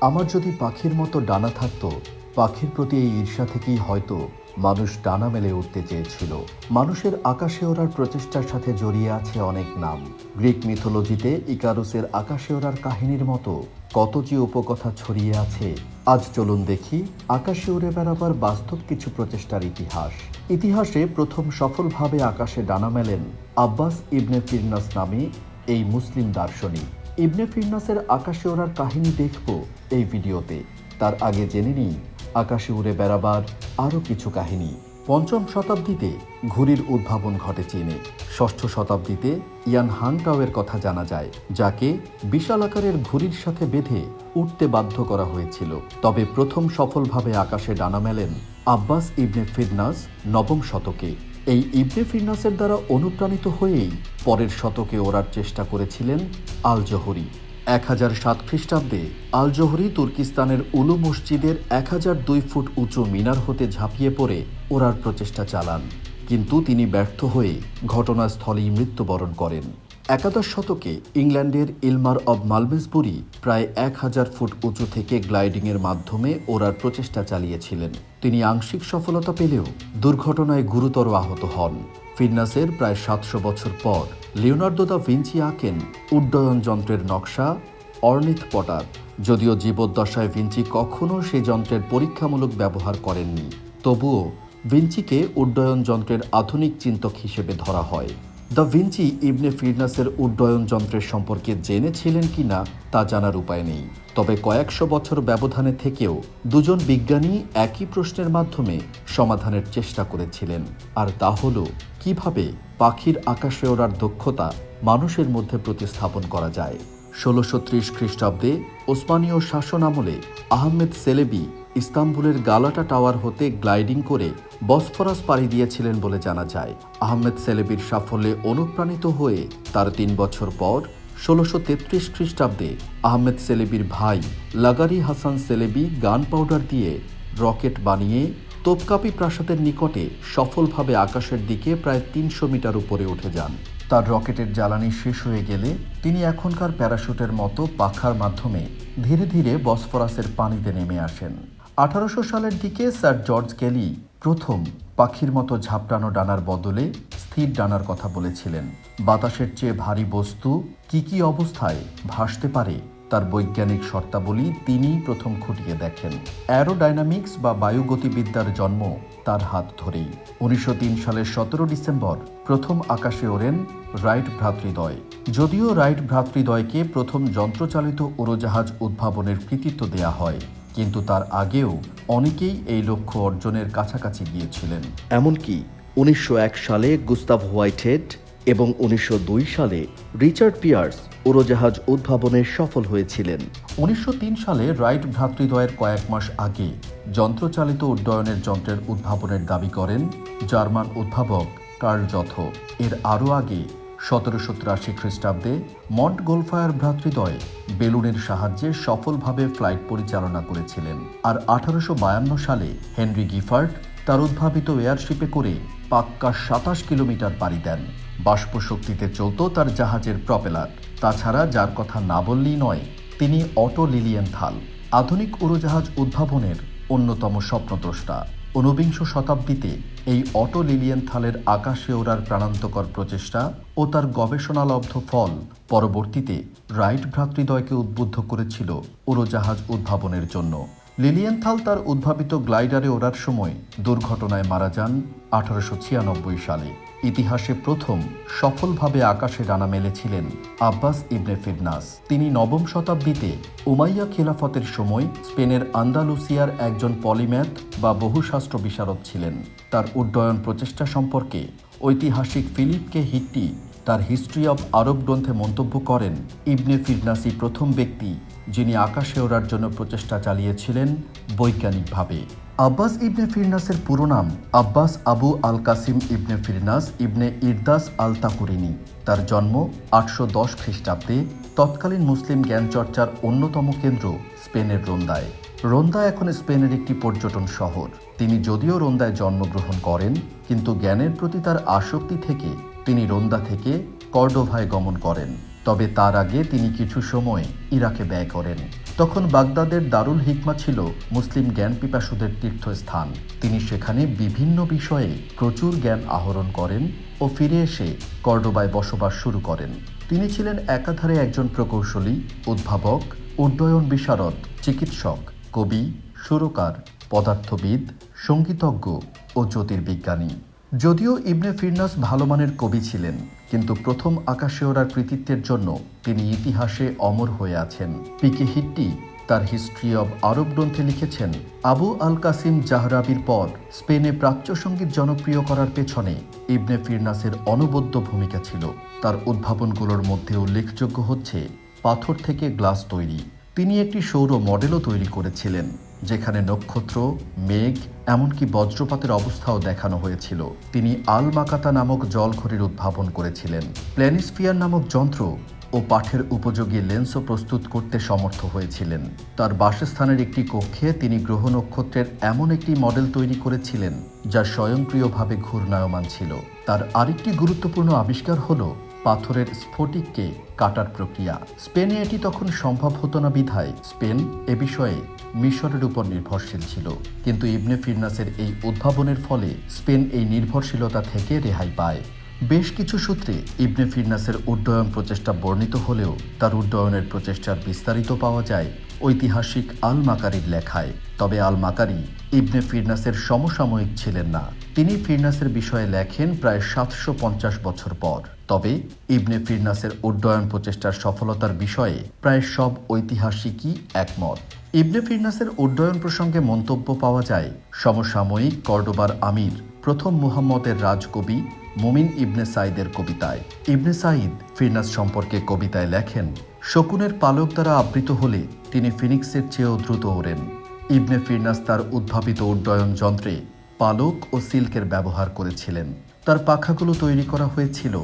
আমার যদি পাখির মতো ডানা থাকত, পাখির প্রতি এই ঈর্ষা থেকেই হয়তো মানুষ ডানা মেলে উঠতে চেয়েছিল। মানুষের আকাশে ওড়ার প্রচেষ্টার সাথে জড়িয়ে আছে অনেক নাম। গ্রিক মিথোলজিতে ইকারুসের আকাশে ওড়ার কাহিনীর মতো কত যে উপকথা ছড়িয়ে আছে, আজ চলুন দেখি। আকাশে উড়ে বেড়াবার বাস্তব কিছু প্রচেষ্টার ইতিহাস। ইতিহাসে প্রথম সফলভাবে আকাশে ডানা মেলেন আব্বাস ইবনে ফিরনাস নামে এই মুসলিম দার্শনিক। ইবনে ফিরনাসের আকাশে ওড়ার কাহিনী দেখব এই ভিডিওতে। তার আগে জেনে নিই, আকাশে উড়ে বেড়াবার আরও কিছু কাহিনী। পঞ্চম শতাব্দীতে ঘুড়ির উদ্ভাবন ঘটে চীনে। ষষ্ঠ শতাব্দীতে ইয়ান হাংটাওয়ের কথা জানা যায়, যাকে বিশাল আকারের ঘুড়ির সাথে বেঁধে উঠতে বাধ্য করা হয়েছিল। তবে প্রথম সফলভাবে আকাশে ডানা মেলেন আব্বাস ইবনে ফিরনাস নবম শতকে। এই ইবনে ফিরনাসের দ্বারা অনুপ্রাণিত হয়েই পরের শতকে ওড়ার চেষ্টা করেছিলেন আল জহরি এক হাজার সাত খ্রিস্টাব্দে আল জহরি তুর্কিস্তানের উলু মসজিদের এক হাজার দুই ফুট উঁচু মিনার হতে ঝাঁপিয়ে পড়ে ওড়ার প্রচেষ্টা চালান। কিন্তু তিনি ব্যর্থ হয়ে ঘটনাস্থলেই মৃত্যুবরণ করেন। একাদশ শতকে ইংল্যান্ডের ইলমার অব মালবেসবুরি প্রায় এক হাজার ফুট উঁচু থেকে গ্লাইডিংয়ের মাধ্যমে ওড়ার প্রচেষ্টা চালিয়েছিলেন। তিনি আংশিক সফলতা পেলেও দুর্ঘটনায় গুরুতর আহত হন। ফিরনাসের প্রায় সাতশো বছর পর লিওনার্দো দা ভিঞ্চি আঁকেন উড্ডয়ন যন্ত্রের নকশা অর্নিথ পটার, যদিও জীবদ্দশায় ভিঞ্চি কখনও সেই যন্ত্রের পরীক্ষামূলক ব্যবহার করেননি। তবুও ভিঞ্চিকে উড্ডয়ন যন্ত্রের আধুনিক চিন্তক হিসেবে ধরা হয়। দ্য ভিঞ্চি ইবনে ফিরনাসের উড্ডয়ন যন্ত্রের সম্পর্কে জেনেছিলেন কিনা তা জানার উপায় নেই। তবে কয়েকশো বছর ব্যবধানে থেকেও দুজন বিজ্ঞানী একই প্রশ্নের মাধ্যমে সমাধানের চেষ্টা করেছিলেন। আর তা হল, কীভাবে পাখির আকাশে ওড়ার দক্ষতা মানুষের মধ্যে প্রতিস্থাপন করা যায়? ষোলোশো ত্রিশ খ্রিস্টাব্দে ওসমানীয় শাসন আমলে আহমেদ সেলেবি ইস্তাম্বুলের গালাটা টাওয়ার হতে গ্লাইডিং করে বসফরাস পাড়ি দিয়েছিলেন বলে জানা যায়। আহমেদ সেলেবির সাফল্যে অনুপ্রাণিত হয়ে তার তিন বছর পর ষোলোশো তেত্রিশ খ্রিস্টাব্দে আহমেদ সেলেবির ভাই Lagari Hasan Celebi gun powder দিয়ে রকেট বানিয়ে তোপকাপি প্রাসাদের নিকটে সফলভাবে আকাশের দিকে প্রায় তিনশো মিটার উপরে উঠে যান। তার রকেটের জ্বালানি শেষ হয়ে গেলে তিনি এখনকার প্যারাশুটের মতো পাখার মাধ্যমে ধীরে ধীরে বসফরাসের পানিতে নেমে আসেন। আঠারোশো সালের দিকে স্যার জর্জ কেলি প্রথম পাখির মতো ঝাপটানো ডানার বদলে স্থির ডানার কথা বলেছিলেন। বাতাসের চেয়ে ভারী বস্তু কি কি অবস্থায় ভাসতে পারে তার বৈজ্ঞানিক শর্তাবলী তিনিই প্রথম খুঁটিয়ে দেখেন। অ্যারোডাইনামিক্স বা বায়ুগতিবিদ্যার জন্ম তার হাত ধরেই। উনিশশো তিন সালের সতেরো ডিসেম্বর প্রথম আকাশে ওড়েন রাইট ভ্রাতৃদ্বয়। যদিও রাইট ভ্রাতৃদ্বয়কে প্রথম যন্ত্রচালিত উড়োজাহাজ উদ্ভাবনের কৃতিত্ব দেয়া হয় কিন্তু তার আগেও অনেকেই এই লক্ষ্য অর্জনের কাছাকাছি গিয়েছিলেন। এমনকি উনিশশো এক সালে গুস্তাভ হোয়াইটহেড এবং উনিশশো দুই সালে রিচার্ড পিয়ার্স উড়োজাহাজ উদ্ভাবনে সফল হয়েছিলেন। উনিশশো তিন সালে রাইট ভ্রাতৃদ্বয়ের কয়েক মাস আগে যন্ত্রচালিত উড্ডয়নের যন্ত্রের উদ্ভাবনের দাবি করেন জার্মান উদ্ভাবক কার্ল জথ এর আরও আগে সতেরোশো তিরাশি খ্রিস্টাব্দে মন্ট গোলফায়ার ভ্রাতৃদ্বয় বেলুনের সাহায্যে সফলভাবে ফ্লাইট পরিচালনা করেছিলেন। আর আঠারোশো বায়ান্ন সালে হেনরি গিফার্ড তার উদ্ভাবিত এয়ারশিপে করে পাক্কা সাতাশ কিলোমিটার পাড়ি দেন। বাষ্প শক্তিতে চলত তার জাহাজের প্রপেলার। তাছাড়া যার কথা না বললেই নয়, তিনি অটো লিলিয়েন থাল, আধুনিক উড়োজাহাজ উদ্ভাবনের অন্যতম স্বপ্নদ্রষ্টা। ঊনবিংশ শতাব্দীতে এই অটো লিলিয়েন থালের আকাশে ওড়ার প্রাণান্তকর প্রচেষ্টা ও তার গবেষণালব্ধ ফল পরবর্তীতে রাইট ভ্রাতৃদ্বয়কে উদ্বুদ্ধ করেছিল উড়োজাহাজ উদ্ভাবনের জন্য। লিলিয়েনথাল তার উদ্ভাবিত গ্লাইডারে ওড়ার সময় দুর্ঘটনায় মারা যান আঠারোশো ছিয়ানব্বই সালে। ইতিহাসে প্রথম সফলভাবে আকাশে ডানা মেলেছিলেন আব্বাস ইবনে ফিরনাস তিনি নবম শতাব্দীতে উমাইয়া খিলাফতের সময় স্পেনের আন্দালুসিয়ার একজন পলিম্যাথ বা বহুশাস্ত্র বিশারদ ছিলেন। তার উড্ডয়ন প্রচেষ্টা সম্পর্কে ঐতিহাসিক ফিলিপকে হিট্টি তার হিস্ট্রি অব আরব গ্রন্থে মন্তব্য করেন ইবনে ফিরনাসি প্রথম ব্যক্তি, যিনি আকাশে ওড়ার জন্য প্রচেষ্টা চালিয়েছিলেন বৈজ্ঞানিকভাবে। আব্বাস ইবনে ফিরনাসের পুরো নাম Abbas Abu al Qasim ibn Firnas ibn Irdas al Takurini তার জন্ম আটশো দশ খ্রিস্টাব্দে, তৎকালীন মুসলিম জ্ঞানচর্চার অন্যতম কেন্দ্র স্পেনের রোন্দায়। রোন্দা এখন স্পেনের একটি পর্যটন শহর। তিনি যদিও রোন্দায় জন্মগ্রহণ করেন, কিন্তু জ্ঞানের প্রতি তার আসক্তি থেকে তিনি রোন্দা থেকে কর্ডোভায় গমন করেন। তবে তার আগে তিনি কিছু সময় ইরাকে ব্যয় করেন। তখন বাগদাদের দারুল হিকমা ছিল মুসলিম জ্ঞান পিপাসুদের তীর্থস্থান। তিনি সেখানে বিভিন্ন বিষয়ে প্রচুর জ্ঞান আহরণ করেন ও ফিরে এসে কর্ডোবায় বসবাস শুরু করেন। তিনি ছিলেন একাধারে একজন প্রকৌশলী, উদ্ভাবক, উড্ডয়ন বিশারদ, চিকিৎসক, কবি, সুরকার, পদার্থবিদ, সঙ্গীতজ্ঞ ও জ্যোতির্বিজ্ঞানী। যদিও ইবনে ফিরনাস ভালো মানের কবি ছিলেন, কিন্তু প্রথম আকাশে ওড়ার কৃতিত্বের জন্য তিনি ইতিহাসে অমর হয়ে আছেন। পিকে হিট্টি তার হিস্ট্রি অব আরব গ্রন্থে লিখেছেন, আবু আল কাসিম জাহরাবির পর স্পেনে প্রাচ্য সংগীত জনপ্রিয় করার পেছনে ইবনে ফিরনাসের অনবদ্য ভূমিকা ছিল। তার উদ্ভাবনগুলোর মধ্যে উল্লেখযোগ্য হচ্ছে পাথর থেকে গ্লাস তৈরি। তিনি একটি সৌর মডেলও তৈরি করেছিলেন। যেখানে নক্ষত্র, মেঘ, এমনকি বজ্রপাতের অবস্থাও দেখানো হয়েছিল। তিনি আল মাকাতা নামক জলঘড়ির উদ্ভাবন করেছিলেন। প্ল্যানিস্ফিয়ার নামক যন্ত্র ও পাঠের উপযোগী লেন্সও প্রস্তুত করতে সমর্থ হয়েছিলেন। তার বাসস্থানের একটি কক্ষে তিনি গ্রহ নক্ষত্রের এমন একটি মডেল তৈরি করেছিলেন, যা স্বয়ংক্রিয়ভাবে ঘূর্ণায়মান ছিল। তার আরেকটি গুরুত্বপূর্ণ আবিষ্কার হল পাথরের স্ফটিককে কাটার প্রক্রিয়া। স্পেনে এটি তখন সম্ভব হতো না বিধায়। স্পেন এ বিষয়ে মিশরের উপর নির্ভরশীল ছিল। কিন্তু ইবনে ফিরনাসের এই উদ্ভাবনের ফলে স্পেন এই নির্ভরশীলতা থেকে রেহাই পায়। বেশ কিছু সূত্রে ইবনে ফিরনাসের উড্ডয়ন প্রচেষ্টা বর্ণিত হলেও তার উড্ডয়নের প্রচেষ্টার বিস্তারিত পাওয়া যায় ঐতিহাসিক আল মাকারির লেখায়। তবে আল মাকারি ইবনে ফিরনাসের সমসাময়িক ছিলেন না। তিনি ফিরনাসের বিষয়ে লেখেন প্রায় সাতশো পঞ্চাশ বছর পর। তবে ইবনে ফিরনাসের উড্ডয়ন প্রচেষ্টার সফলতার বিষয়ে প্রায় সব ঐতিহাসিকই একমত। ইবনে ফিরনাসের উড্ডয়ন প্রসঙ্গে মন্তব্য পাওয়া যায়, সমসাময়িক কর্ডোবার আমির প্রথম মুহাম্মদের রাজকবি মুমিন ইবনে সাইদের কবিতায়। ইবনে সাইদ ফিরনাস সম্পর্কে কবিতায় লেখেন শকুনের পালক দ্বারা আবৃত হলে তিনি ফিনিক্সের চেয়েও দ্রুত ওড়েন। ইবনে ফিরনাস তার উদ্ভাবিত উড্ডয়ন যন্ত্রে পালক ও সিল্কের ব্যবহার করেছিলেন। তার পাখাগুলো তৈরি করা হয়েছিল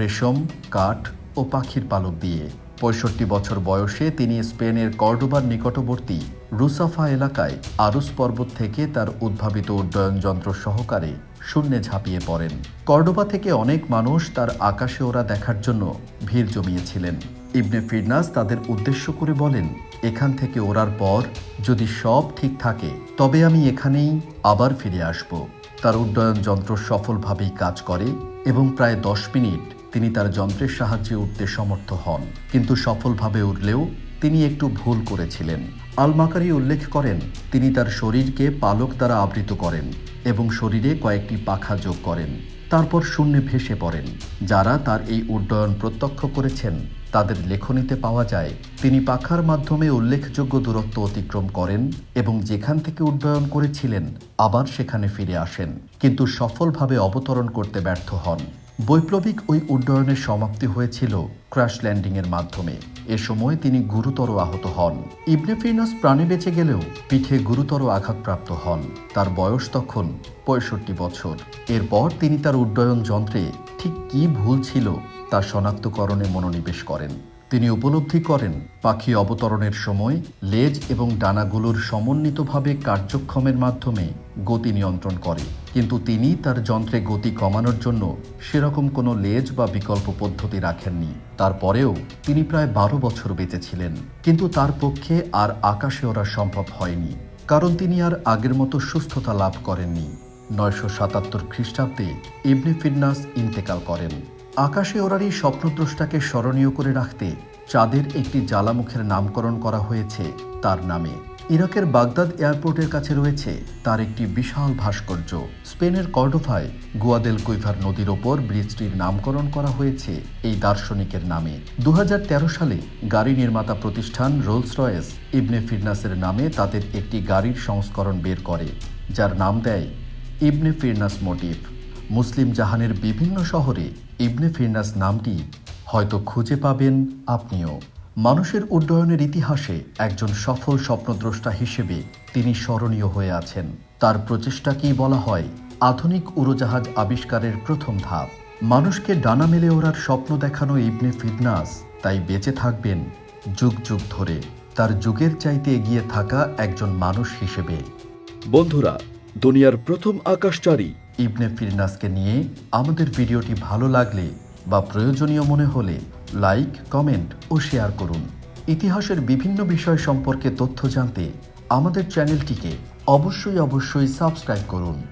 রেশম, কাঠ ও পাখির পালক দিয়ে। পঁয়ষট্টি বছর বয়সে তিনি স্পেনের কর্ডোবার নিকটবর্তী রুসাফা এলাকায় আরুস পর্বত থেকে তার উদ্ভাবিত উড্ডয়ন যন্ত্র সহকারে শূন্যে ঝাঁপিয়ে পড়েন। কর্ডোবা থেকে অনেক মানুষ তার আকাশে ওরা দেখার জন্য ভিড় জমিয়েছিলেন। ইবনে ফিরনাস তাদের উদ্দেশ্য করে বলেন, এখান থেকে ওড়ার পর যদি সব ঠিক থাকে, তবে আমি এখানেই আবার ফিরে আসব। তার উড্ডয়ন যন্ত্র সফলভাবেই কাজ করে এবং প্রায় দশ মিনিট তিনি তার যন্ত্রের সাহায্যে উঠতে সমর্থ হন। কিন্তু সফলভাবে উঠলেও তিনি একটু ভুল করেছিলেন। আলমাকারি উল্লেখ করেন, তিনি তার শরীরকে পালক দ্বারা আবৃত করেন এবং শরীরে কয়েকটি পাখা যোগ করেন। তারপর শূন্যে ভেসে পড়েন, যারা তার এই উড্ডয়ন প্রত্যক্ষ করেছেন। তাদের লেখনীতে পাওয়া যায়, তিনি পাখার মাধ্যমে উল্লেখযোগ্য দূরত্ব অতিক্রম করেন এবং যেখান থেকে উড্ডয়ন করেছিলেন, আবার সেখানে ফিরে আসেন, কিন্তু সফলভাবে অবতরণ করতে ব্যর্থ হন। বৈপ্লবিক ওই উড্ডয়নের সমাপ্তি হয়েছিল ক্র্যাশ ল্যান্ডিংয়ের মাধ্যমে। এ সময় তিনি গুরুতর আহত হন। ইবনে ফিরনাস প্রাণে বেঁচে গেলেও পিঠে গুরুতর আঘাতপ্রাপ্ত হন। তার বয়স তখন পঁয়ষট্টি বছর। এরপর তিনি তার উড্ডয়ন যন্ত্রে ঠিক কী ভুল ছিল তা শনাক্তকরণে মনোনিবেশ করেন। তিনি উপলব্ধি করেন, পাখি অবতরণের সময় লেজ এবং ডানাগুলোর সমন্বিতভাবে কার্যক্ষমের মাধ্যমে গতি নিয়ন্ত্রণ করে। কিন্তু তিনি তার যন্ত্রে গতি কমানোর জন্য সেরকম কোনো লেজ বা বিকল্প পদ্ধতি রাখেননি। তারপরেও তিনি প্রায় বারো বছর বেঁচেছিলেন কিন্তু তার পক্ষে আর আকাশে ওরা সম্ভব হয়নি, কারণ তিনি আর আগের মতো সুস্থতা লাভ করেননি। নয়শো সাতাত্তর খ্রিস্টাব্দে ইবনে ফিরনাস ইন্তেকাল করেন। আকাশে ওরারই স্বপ্নদ্রষ্টাকে স্মরণীয় করে রাখতে চাঁদের একটি জ্বালামুখের নামকরণ করা হয়েছে তার নামে। ইরাকের বাগদাদ এয়ারপোর্টের কাছে রয়েছে তার একটি বিশাল ভাস্কর্য। স্পেনের কর্ডোফায় গুয়াদেল কুইফার নদীর ওপর ব্রিজটির নামকরণ করা হয়েছে এই দার্শনিকের নামে। দু হাজার তেরো সালে গাড়ি নির্মাতা প্রতিষ্ঠান রোলস রয়েস ইবনে ফিরনাসের নামে তাদের একটি গাড়ির সংস্করণ বের করে, যার নাম দেয় ইবনে ফিরনাস মোটিভ মুসলিম জাহানের বিভিন্ন শহরে ইবনে ফিরনাস নামটি হয়তো খুঁজে পাবেন আপনিও। মানুষের উড্ডয়নের ইতিহাসে একজন সফল স্বপ্নদ্রষ্টা হিসেবে তিনি স্মরণীয় হয়ে আছেন। তার প্রচেষ্টাকেই বলা হয় আধুনিক উড়োজাহাজ আবিষ্কারের প্রথম ধাপ। মানুষকে ডানা মেলে ওড়ার স্বপ্ন দেখানো ইবনে ফিরনাস তাই বেঁচে থাকবেন যুগ যুগ ধরে। তার যুগের চাইতে এগিয়ে থাকা একজন মানুষ হিসেবে। বন্ধুরা, দুনিয়ার প্রথম আকাশচারী ইবনে ফিরনাসকে নিয়ে আমাদের ভিডিওটি ভালো লাগলে বা প্রয়োজনীয় মনে হলে লাইক, কমেন্ট ও শেয়ার করুন। ইতিহাসের বিভিন্ন বিষয় সম্পর্কে তথ্য জানতে আমাদের চ্যানেলটিকে অবশ্যই অবশ্যই সাবস্ক্রাইব করুন।